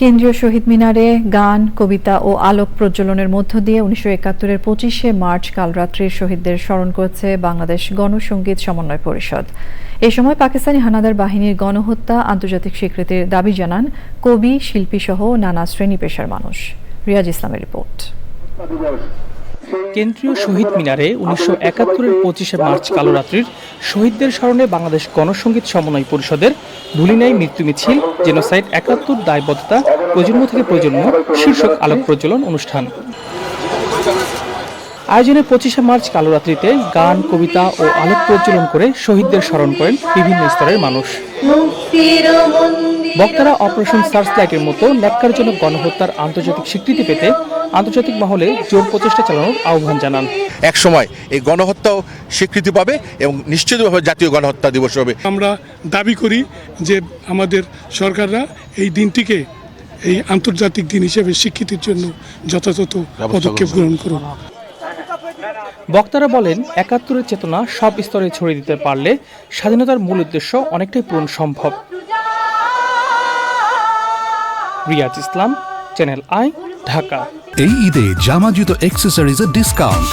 কেন্দ্রীয় শহীদ মিনারে গান, কবিতা ও আলোক প্রজ্বলনের মধ্য দিয়ে উনিশশো একাত্তরের পঁচিশে মার্চ কালরাত্রির শহীদদের স্মরণ করেছে বাংলাদেশ গণসংগীত সমন্বয় পরিষদ। এ সময় পাকিস্তানি হানাদার বাহিনীর গণহত্যা, আন্তর্জাতিক স্বীকৃতির দাবি জানান কবি শিল্পী সহ নানা শ্রেণি পেশার মানুষ। রিয়াজ ইসলামের রিপোর্ট। কেন্দ্রীয় শহীদ মিনারে উনিশশো একাত্তরের পঁচিশে মার্চ কালরাত্রির শহীদদের স্মরণে বাংলাদেশ গণসংগীত সমন্বয় পরিষদের ভুলিনাই মৃত্যু মিছিল, জেনোসাইড একাত্তর দায়বদ্ধতা, প্রজন্ম থেকে প্রজন্ম, শীর্ষক আলোক প্রজ্বলন অনুষ্ঠান। আয়োজনে পঁচিশে মার্চ কালরাত্রিতে গান কবিতা ও আলোক প্রজ্বলন করে শহীদদের স্মরণ করেন বিভিন্ন স্তরের মানুষ। বক্তারা অপারেশন সার্চ লাইটের মতো ন্যাক্কারজনক গণহত্যার আন্তর্জাতিক স্বীকৃতি পেতে আন্তর্জাতিক মহলে জোর প্রচেষ্টা চালানোর আহ্বান জানান। এক সময় এই গণহত্যাও স্বীকৃতি পাবে এবং নিশ্চিতভাবে জাতীয় গণহত্যা দিবস হবে। আমরা দাবি করি যে আমাদের সরকাররা এই দিনটিকে এই আন্তর্জাতিক দিন হিসেবে স্বীকৃতির জন্য যথাযথ পদক্ষেপ গ্রহণ করুন বক্তারা বলেন একাত্তরের চেতনা সব স্তরে ছড়িয়ে দিতে পারলে স্বাধীনতার মূল উদ্দেশ্য অনেকটাই পূরণ সম্ভব। রিয়াজ ইসলাম চ্যানেল আই ঢাকা এই ঈদে জামা জুতো অ্যাক্সেসরিজের ডিসকাউন্ট